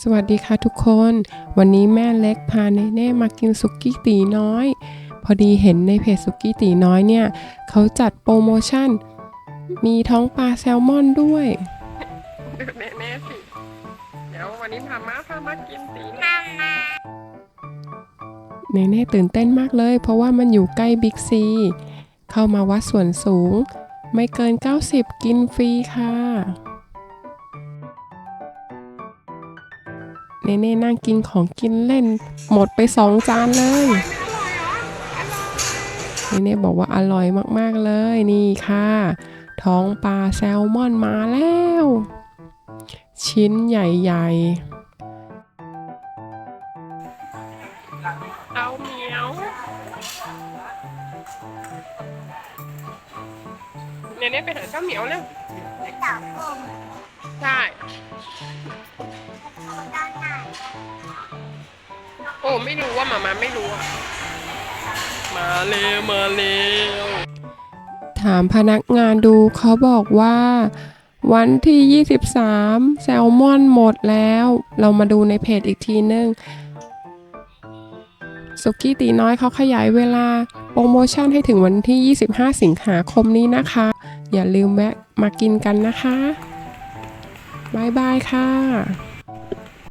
สวัสดีค่ะทุกคน วันนี้แม่เล็กพาเนเน่มากินสุกี้ตีน้อย พอดีเห็นในเพจสุกี้ตีน้อยเนี่ย เขาจัดโปรโมชั่น มีท้องปลาแซลมอนด้วยดูเนเน่สิ เดี๋ยววันนี้พามาพามากินตีเนเน่ตื่นเต้นมากเลย เพราะว่ามันอยู่ใกล้บิ๊กซี เข้ามาวัดส่วนสูง ไม่เกิน 90 กินฟรีค่ะ เนเน่นั่งกินของกินเล่น หมดไปสองจานเลยเนเน่บอกว่าอร่อยมากๆเลยนี่ค่ะ ท้องปลาแซลมอนมาแล้ว ชิ้นใหญ่ๆเอาเหมียวเนเน่ไปหาเจ้าเหมียวเร็วเต่าอมใช่ด้านหน้า โอ้ไม่รู้ว่าหมามาไม่รู้อะมาเร็วมาเร็วถามพนักงานดูเขาบอกว่า วันที่ 23 แซลมอนหมดแล้ว เรามาดูในเพจอีกทีนึงสุกี้ตีน้อยเขาขยายเวลาโปรโมชั่นให้ถึงวันที่ 25 สิงหาคมนี้นะคะ อย่าลืมแวะมากินกันนะคะบ๊ายบายค่ะ